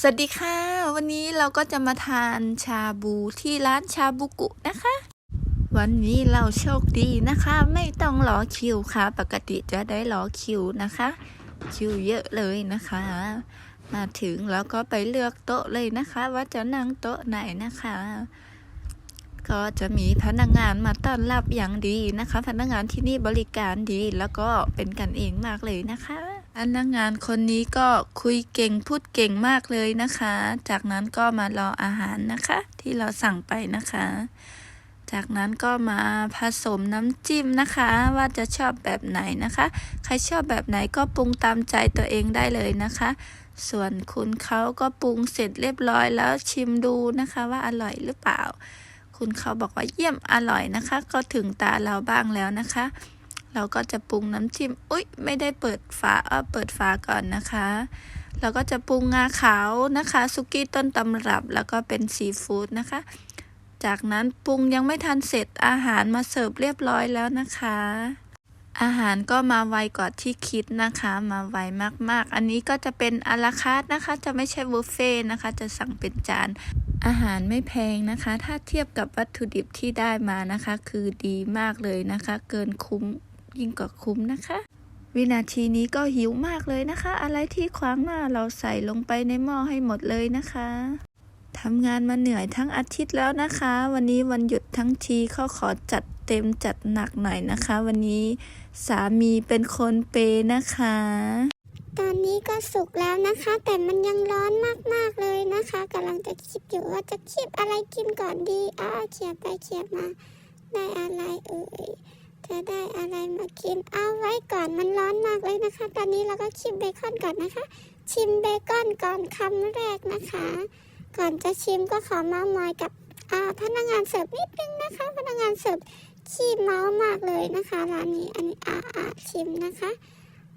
สวัสดีค่ะ วันนี้เราก็จะมาทานชาบูที่ร้านชาบูกุนะคะ วันนี้เราโชคดีนะคะ ไม่ต้องรอคิวค่ะ ปกติจะได้รอคิวนะคะ คิวเยอะเลยนะคะ มาถึงแล้วก็ไปเลือกโต๊ะเลยนะคะ ว่าจะนั่งโต๊ะไหนนะคะ ก็จะมีพนักงานมาต้อนรับอย่างดีนะคะ พนักงานที่นี่บริการดีแล้วก็เป็นกันเองมากเลยนะคะ พนักงานคนนี้ก็คุยเก่งพูดเก่งมากเลยนะคะ จากนั้นก็มารออาหารนะคะ ที่เราสั่งไปนะคะ จากนั้นก็มาผสมน้ำจิ้มนะคะ ว่าจะชอบแบบไหนนะคะ ใครชอบแบบไหนก็ปรุงตามใจตัวเองได้เลยนะคะ ส่วนคุณเขาก็ปรุงเสร็จเรียบร้อยแล้วชิมดูนะคะ ว่าอร่อยหรือเปล่า คุณเขาบอกว่าเยี่ยมอร่อยนะคะ ก็ถึงตาเราบ้างแล้วนะคะ เราก็จะปรุงน้ำจิ้มอุ๊ย ไม่ได้เปิดฝาเออเปิดฝาก่อนนะคะ เราก็จะปรุงงาขาวนะคะซุกี้ต้นตำรับแล้วก็เป็นซีฟู้ดนะคะ จากนั้นปรุงยังไม่ทันเสร็จอาหารมาเสิร์ฟเรียบร้อยแล้วนะคะ อาหารก็มาไวกว่าที่คิดนะคะ มาไวมากๆ อันนี้ก็จะเป็นอาราคาร์ทนะคะ จะไม่ใช่บุฟเฟ่ต์นะคะ จะสั่งเป็นจานอาหารไม่แพงนะคะ ถ้าเทียบกับวัตถุดิบที่ได้มานะคะ คือดีมากเลยนะคะ เกินคุ้ม ยิ่งกว่าคุ้มนะคะ วินาทีนี้ก็หิวมากเลยนะคะ อะไรที่ขวางหน้าเราใส่ลงไปในหม้อให้หมดเลยนะคะทำงานมาเหนื่อยทั้งอาทิตย์แล้วนะคะ วันนี้วันหยุดทั้งทีเขาขอจัดเต็มจัดหนักหน่อยนะคะ วันนี้สามีเป็นคนเปย์นะคะ ตอนนี้ก็สุกแล้วนะคะ แต่มันยังร้อนมากๆเลยนะคะกำลังจะคิดอยู่ว่าจะคีบอะไรกินก่อนดีอ้าเขียบไปเขียบมา ได้อะไรเอ่ย จะได้อะไรมากินเอาไว้ก่อนมันร้อนมากเลยนะคะ ตอนนี้เราก็ชิมเบคอนก่อนนะคะ ชิมเบคอนก่อนคำแรกนะคะ ก่อนจะชิมก็ขอเมาส์มอยกับพนักงานเสิร์ฟนิดนึงนะคะ พนักงานเสิร์ฟขี้เมามากเลยนะคะร้านนี้อันนี้อ่าอาชิมนะคะ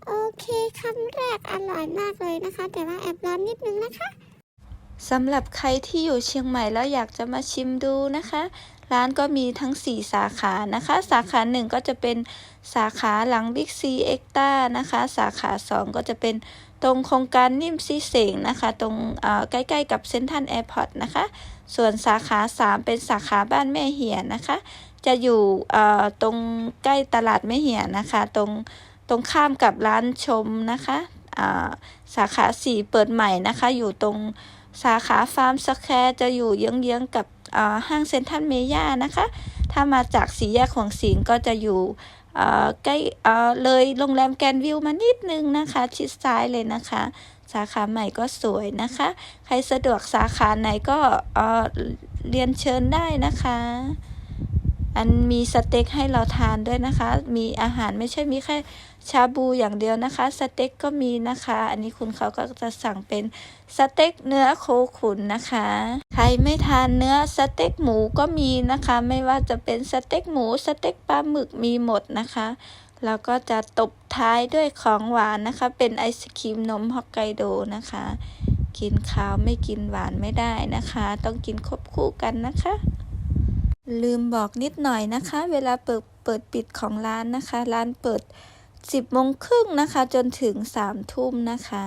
โอเคคำแรกอร่อยมากเลยนะคะ แต่ว่าแอบร้อนนิดนึงนะคะสำหรับใครที่อยู่เชียงใหม่แล้วอยากจะมาชิมดูนะคะ ร้านก็มีทั้ง 4 สาขานะคะ สาขาหนึ่งก็จะเป็นสาขาหลังบิ๊กซีเอ็กต้านะคะ สาขา 2 ก็จะเป็นตรงโครงการนิ่มซีเสงนะคะ ตรงใกล้ๆกับเซ็นทันแอร์พอร์ตนะคะ ส่วนสาขา 3 เป็นสาขาบ้านแม่เหียนะคะ จะอยู่ตรงใกล้ตลาดแม่เหียนะคะ ตรงตรงข้ามกับร้านชมนะคะอ่าสาขา 4 เปิดใหม่นะคะ อยู่ตรงสาขาฟาร์มสแควร์จะอยู่เยื้องๆกับอ่า ห้างเซ็นทรัลเมย่านะคะ ถ้ามาจากสีแยกของสิงก็จะอยู่ใกล้เลยโรงแรมแกรนวิวมานิดนึงนะคะ ชิดซ้ายเลยนะคะ สาขาใหม่ก็สวยนะคะ ใครสะดวกสาขาไหนก็เเรียนเชิญได้นะคะ อันมีสเต็กให้เราทานด้วยนะคะ มีอาหารไม่ใช่มีแค่ชาบูอย่างเดียวนะคะ สเต็กก็มีนะคะ อันนี้คุณเขาก็จะสั่งเป็นสเต็กเนื้อโคขุนนะคะ ใครไม่ทานเนื้อสเต็กหมูก็มีนะคะ ไม่ว่าจะเป็นสเต็กหมูสเต็กปลาหมึกมีหมดนะคะแล้วก็จะตบท้ายด้วยของหวานนะคะ เป็นไอศครีมนมฮอกไกโดนะคะ กินข้าวไม่กินหวานไม่ได้นะคะ ต้องกินควบคู่กันนะคะ ลืมบอกนิดหน่อยนะคะ เวลาเปิดเปิดปิดของร้านนะคะ ร้านเปิด 10โมงครึ่งนะคะ จนถึง3ทุ่มนะคะ